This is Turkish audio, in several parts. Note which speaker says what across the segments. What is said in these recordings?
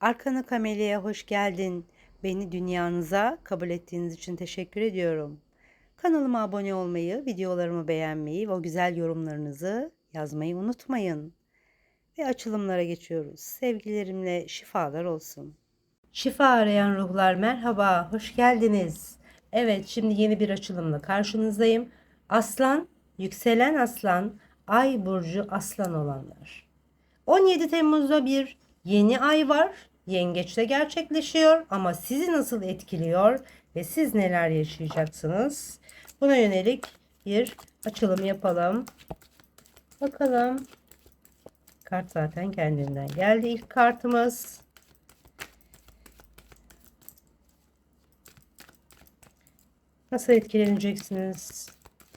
Speaker 1: Arkana Kameli'ye hoş geldin. Beni dünyanıza kabul ettiğiniz için teşekkür ediyorum. Kanalıma abone olmayı, videolarımı beğenmeyi ve o güzel yorumlarınızı yazmayı unutmayın. Ve açılımlara geçiyoruz. Sevgilerimle şifalar olsun. Şifa arayan ruhlar merhaba, hoş geldiniz. Evet, şimdi yeni bir açılımla karşınızdayım. Aslan, yükselen aslan, ay burcu aslan olanlar. 17 Temmuz'da bir yeni ay var. Yengeçte gerçekleşiyor ama sizi nasıl etkiliyor ve siz neler yaşayacaksınız? Buna yönelik bir açılım yapalım. Bakalım. Kart zaten kendinden geldi ilk kartımız. Nasıl etkileneceksiniz?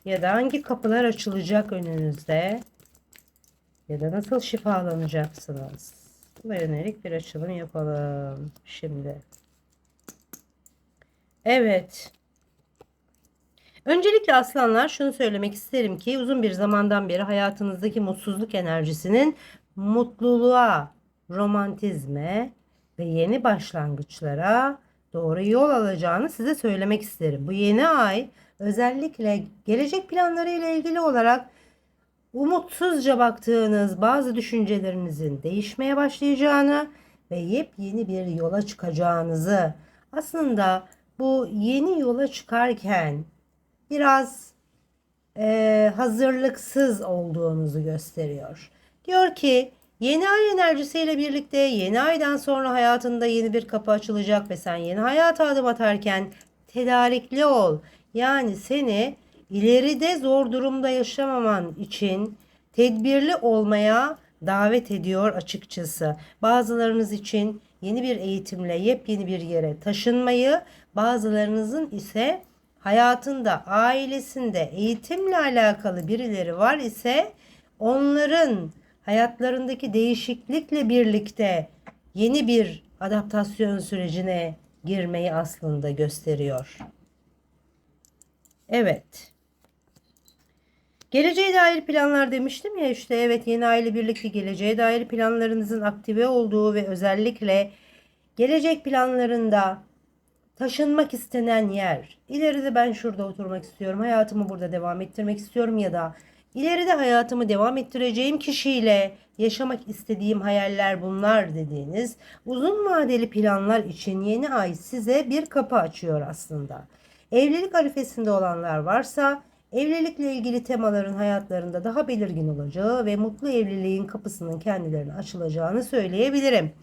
Speaker 1: Ya da hangi kapılar açılacak önünüzde? Ya da nasıl şifalanacaksınız? Buna yönelik bir açılım yapalım şimdi. Evet. Öncelikle aslanlar şunu söylemek isterim ki uzun bir zamandan beri hayatınızdaki mutsuzluk enerjisinin mutluluğa, romantizme ve yeni başlangıçlara doğru yol alacağını size söylemek isterim. Bu yeni ay özellikle gelecek planları ile ilgili olarak umutsuzca baktığınız bazı düşüncelerinizin değişmeye başlayacağını ve yepyeni bir yola çıkacağınızı aslında bu yeni yola çıkarken biraz e, hazırlıksız olduğunuzu gösteriyor. Diyor ki yeni ay enerjisiyle birlikte yeni aydan sonra hayatında yeni bir kapı açılacak ve sen yeni hayata adım atarken tedarikli ol. Yani seni ileride zor durumda yaşamaman için tedbirli olmaya davet ediyor açıkçası. Bazılarınız için yeni bir eğitimle yepyeni bir yere taşınmayı, bazılarınızın ise hayatında, ailesinde eğitimle alakalı birileri var ise onların hayatlarındaki değişiklikle birlikte yeni bir adaptasyon sürecine girmeyi aslında gösteriyor. Evet. Geleceğe dair planlar demiştim ya işte evet yeni aile birlikte geleceğe dair planlarınızın aktive olduğu ve özellikle gelecek planlarında taşınmak istenen yer. İleride ben şurada oturmak istiyorum. Hayatımı burada devam ettirmek istiyorum ya da ileride hayatımı devam ettireceğim kişiyle yaşamak istediğim hayaller bunlar dediğiniz uzun vadeli planlar için yeni ay size bir kapı açıyor aslında. Evlilik arifesinde olanlar varsa evlilikle ilgili temaların hayatlarında daha belirgin olacağı ve mutlu evliliğin kapısının kendilerine açılacağını söyleyebilirim.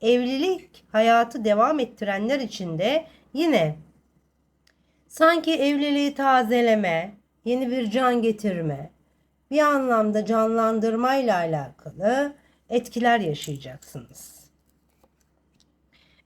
Speaker 1: Evlilik hayatı devam ettirenler için de yine sanki evliliği tazeleme, yeni bir can getirme, bir anlamda canlandırmayla alakalı etkiler yaşayacaksınız.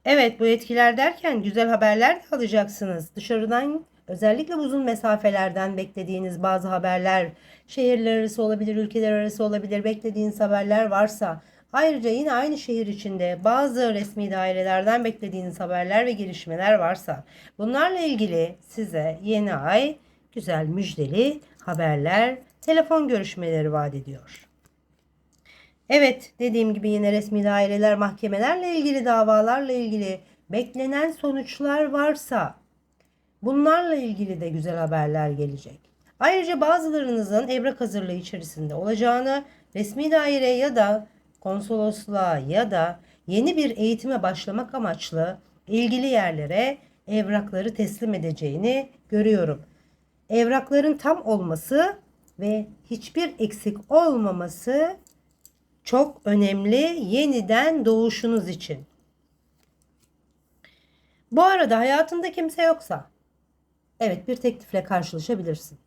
Speaker 1: Evet bu etkiler derken güzel haberler de alacaksınız. Dışarıdan özellikle uzun mesafelerden beklediğiniz bazı haberler, şehirler arası olabilir, ülkeler arası olabilir, beklediğiniz haberler varsa ayrıca yine aynı şehir içinde bazı resmi dairelerden beklediğiniz haberler ve gelişmeler varsa bunlarla ilgili size yeni ay güzel müjdeli haberler, telefon görüşmeleri vaat ediyor. Evet dediğim gibi yine resmi daireler mahkemelerle ilgili davalarla ilgili beklenen sonuçlar varsa bunlarla ilgili de güzel haberler gelecek. Ayrıca bazılarınızın evrak hazırlığı içerisinde olacağını resmi daire ya da konsolosluğa ya da yeni bir eğitime başlamak amaçlı ilgili yerlere evrakları teslim edeceğini görüyorum. Evrakların tam olması ve hiçbir eksik olmaması çok önemli yeniden doğuşunuz için. Bu arada hayatında kimse yoksa evet bir teklifle karşılaşabilirsin.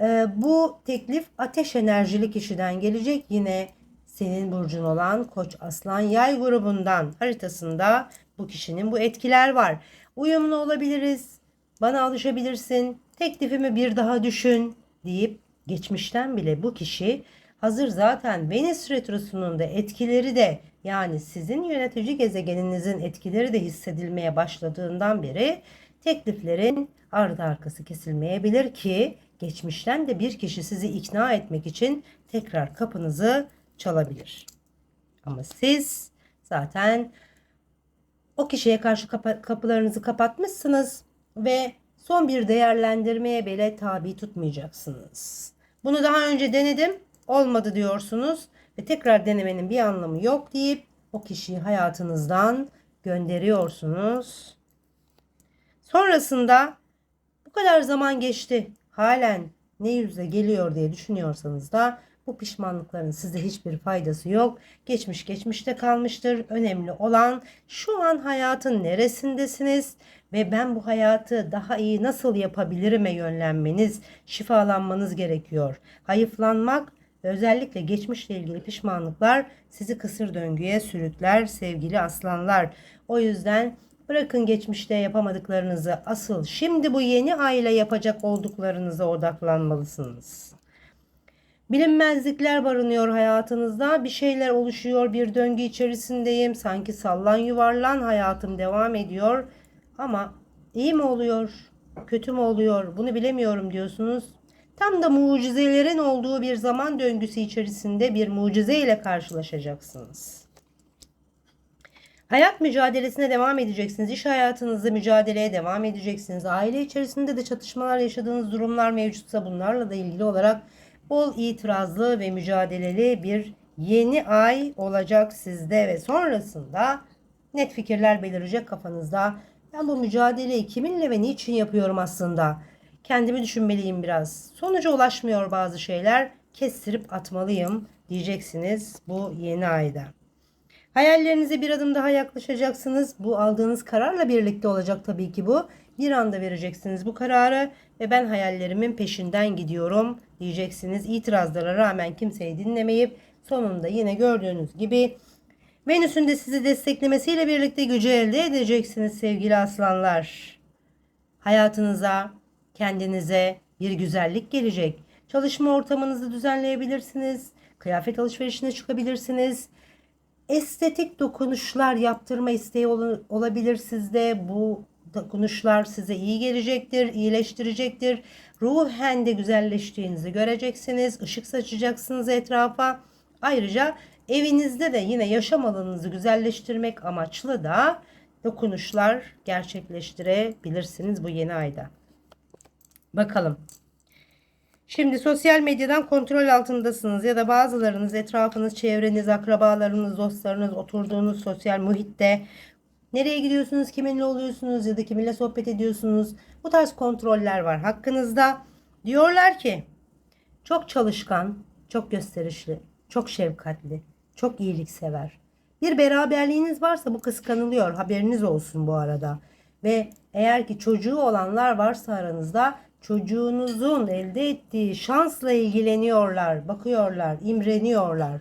Speaker 1: Ee, bu teklif ateş enerjili kişiden gelecek yine senin burcun olan Koç Aslan Yay grubundan haritasında bu kişinin bu etkiler var. Uyumlu olabiliriz. Bana alışabilirsin. Teklifimi bir daha düşün deyip geçmişten bile bu kişi Hazır zaten Venüs retrosunun da etkileri de yani sizin yönetici gezegeninizin etkileri de hissedilmeye başladığından beri tekliflerin ardı arkası kesilmeyebilir ki geçmişten de bir kişi sizi ikna etmek için tekrar kapınızı çalabilir. Ama siz zaten o kişiye karşı kapa- kapılarınızı kapatmışsınız ve son bir değerlendirmeye bile tabi tutmayacaksınız. Bunu daha önce denedim, olmadı diyorsunuz ve tekrar denemenin bir anlamı yok deyip o kişiyi hayatınızdan gönderiyorsunuz. Sonrasında bu kadar zaman geçti. Halen ne yüzle geliyor diye düşünüyorsanız da bu pişmanlıkların size hiçbir faydası yok. Geçmiş geçmişte kalmıştır. Önemli olan şu an hayatın neresindesiniz ve ben bu hayatı daha iyi nasıl yapabilirime yönlenmeniz, şifalanmanız gerekiyor. Hayıflanmak özellikle geçmişle ilgili pişmanlıklar sizi kısır döngüye sürükler sevgili aslanlar. O yüzden bırakın geçmişte yapamadıklarınızı asıl şimdi bu yeni aile yapacak olduklarınıza odaklanmalısınız. Bilinmezlikler barınıyor hayatınızda. Bir şeyler oluşuyor, bir döngü içerisindeyim. Sanki sallan yuvarlan hayatım devam ediyor. Ama iyi mi oluyor, kötü mü oluyor bunu bilemiyorum diyorsunuz. Tam da mucizelerin olduğu bir zaman döngüsü içerisinde bir mucize ile karşılaşacaksınız. Hayat mücadelesine devam edeceksiniz. İş hayatınızda mücadeleye devam edeceksiniz. Aile içerisinde de çatışmalar yaşadığınız durumlar mevcutsa bunlarla da ilgili olarak bol itirazlı ve mücadeleli bir yeni ay olacak sizde ve sonrasında net fikirler belirecek kafanızda. Ben bu mücadeleyi kiminle ve niçin yapıyorum aslında? Kendimi düşünmeliyim biraz. Sonuca ulaşmıyor bazı şeyler. Kestirip atmalıyım diyeceksiniz bu yeni ayda. Hayallerinize bir adım daha yaklaşacaksınız. Bu aldığınız kararla birlikte olacak tabii ki bu. Bir anda vereceksiniz bu kararı ve ben hayallerimin peşinden gidiyorum diyeceksiniz. İtirazlara rağmen kimseyi dinlemeyip sonunda yine gördüğünüz gibi Venüs'ün de sizi desteklemesiyle birlikte gücü elde edeceksiniz sevgili aslanlar. Hayatınıza, kendinize bir güzellik gelecek. Çalışma ortamınızı düzenleyebilirsiniz. Kıyafet alışverişine çıkabilirsiniz estetik dokunuşlar yaptırma isteği ol- olabilir sizde. Bu dokunuşlar size iyi gelecektir, iyileştirecektir. Ruhen de güzelleştiğinizi göreceksiniz. Işık saçacaksınız etrafa. Ayrıca evinizde de yine yaşam alanınızı güzelleştirmek amaçlı da dokunuşlar gerçekleştirebilirsiniz bu yeni ayda. Bakalım. Şimdi sosyal medyadan kontrol altındasınız ya da bazılarınız etrafınız, çevreniz, akrabalarınız, dostlarınız oturduğunuz sosyal muhitte nereye gidiyorsunuz, kiminle oluyorsunuz ya da kiminle sohbet ediyorsunuz. Bu tarz kontroller var hakkınızda. Diyorlar ki çok çalışkan, çok gösterişli, çok şefkatli, çok iyiliksever. Bir beraberliğiniz varsa bu kıskanılıyor. Haberiniz olsun bu arada. Ve eğer ki çocuğu olanlar varsa aranızda çocuğunuzun elde ettiği şansla ilgileniyorlar, bakıyorlar, imreniyorlar.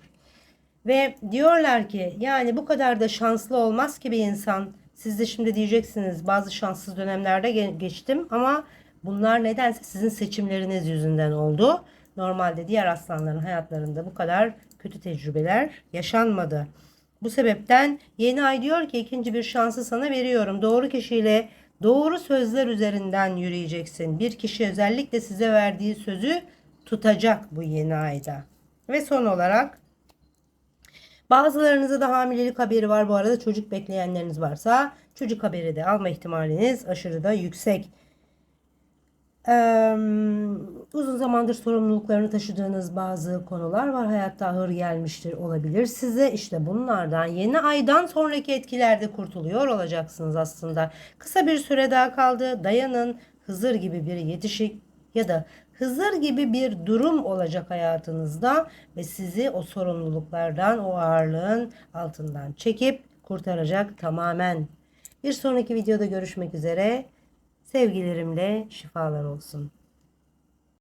Speaker 1: Ve diyorlar ki yani bu kadar da şanslı olmaz ki bir insan. Siz de şimdi diyeceksiniz bazı şanssız dönemlerde ge- geçtim ama bunlar nedense sizin seçimleriniz yüzünden oldu. Normalde diğer aslanların hayatlarında bu kadar kötü tecrübeler yaşanmadı. Bu sebepten yeni ay diyor ki ikinci bir şansı sana veriyorum. Doğru kişiyle doğru sözler üzerinden yürüyeceksin. Bir kişi özellikle size verdiği sözü tutacak bu yeni ayda. Ve son olarak Bazılarınızda da hamilelik haberi var. Bu arada çocuk bekleyenleriniz varsa çocuk haberi de alma ihtimaliniz aşırı da yüksek. Ee, uzun zamandır sorumluluklarını taşıdığınız bazı konular var. Hayatta ağır gelmiştir olabilir size. İşte bunlardan yeni aydan sonraki etkilerde kurtuluyor olacaksınız aslında. Kısa bir süre daha kaldı. Dayanın. Hızır gibi bir yetişik ya da Hızır gibi bir durum olacak hayatınızda ve sizi o sorumluluklardan, o ağırlığın altından çekip kurtaracak tamamen. Bir sonraki videoda görüşmek üzere. Sevgilerimle şifalar olsun.